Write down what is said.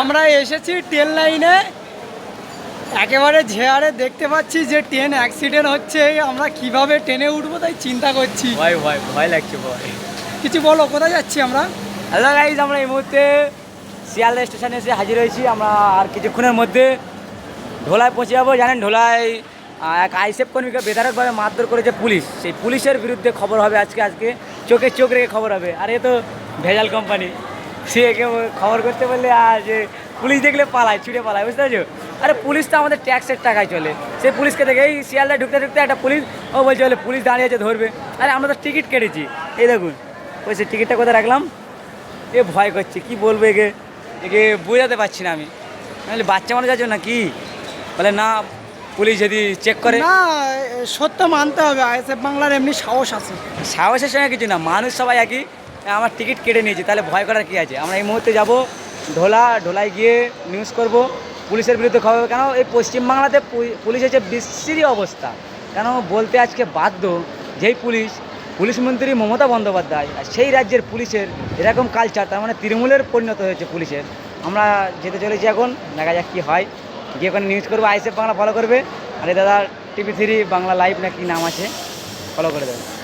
আমরা এসেছি ট্রেন লাইনে একেবারে ঝেয়ারে দেখতে পাচ্ছি যে ট্রেন অ্যাক্সিডেন্ট হচ্ছে। আমরা কীভাবে ট্রেনে উঠবো তাই চিন্তা করছি। ভয় ভয় ভয় লাগছে ভয়। কিছু বলো কোথায় যাচ্ছি আমরা? হ্যালো গাইজ আমরা এই মুহূর্তে শিয়ালদা স্টেশনে এসে হাজির হয়েছি। আমরা আর কিছুক্ষণের মধ্যে ঢোলায় পৌঁছে যাব। জানেন ঢোলায় এক আইসেফ কর্মীকে বেধারকভাবে মারধর করেছে পুলিশ। সেই পুলিশের বিরুদ্ধে খবর হবে আজকে আজকে। চোখে চোখ রেখে খবর হবে। আর এ তো ভেজাল কোম্পানি সে একে খবর করতে বললে আর যে পুলিশ দেখলে পালায় ছুটে পালায় বুঝতে পারছ? আরে পুলিশ তো আমাদের ট্যাক্সের টাকায় চলে। সেই পুলিশকে দেখে এই শিয়ালদায় ঢুকতে ঢুকতে একটা পুলিশ ও বলছে বলে পুলিশ দাঁড়িয়ে আছে ধরবে। আরে আমরা তো টিকিট কেটেছি। এই দেখুন ওই সে টিকিটটা কোথায় রাখলাম? এ ভয় করছে কি বলব একে? একে বোঝাতে পারছি না আমি। নাহলে বাচ্চা মানুষ আছে না কি বলে না পুলিশ যদি চেক করে না সত্য মানতে হবে। আইএসএফ বাংলার এমনি সাহস আছে। সাহসের সঙ্গে কিছু না মানুষ সবাই একই। আমার টিকিট কেটে নিয়েছি, তাহলে ভয় করার কি আছে? আমরা এই মুহূর্তে যাব ঢোলা, ঢোলায় গিয়ে নিউজ করব, পুলিশের বিরুদ্ধে খবর কেন এই পশ্চিমবাংলাতে পু- পুলিশের যে বিশ্রী অবস্থা। কেন বলতে আজকে বাধ্য যেই পুলিশ পুলিশ মন্ত্রী মমতা বন্দ্যোপাধ্যায় আর সেই রাজ্যের পুলিশের এরকম কালচার তার মানে তৃণমূলের পরিণত হয়েছে পুলিশের। আমরা যেতে চলেছি এখন, দেখা যাক কী হয়। গিয়ে ওখানে নিউজ করব আইসেফ বাংলা ফলো করবে। আর দাদা টিভি থ্রি বাংলা লাইভ না কি নাম আছে? ফলো করে দেবে।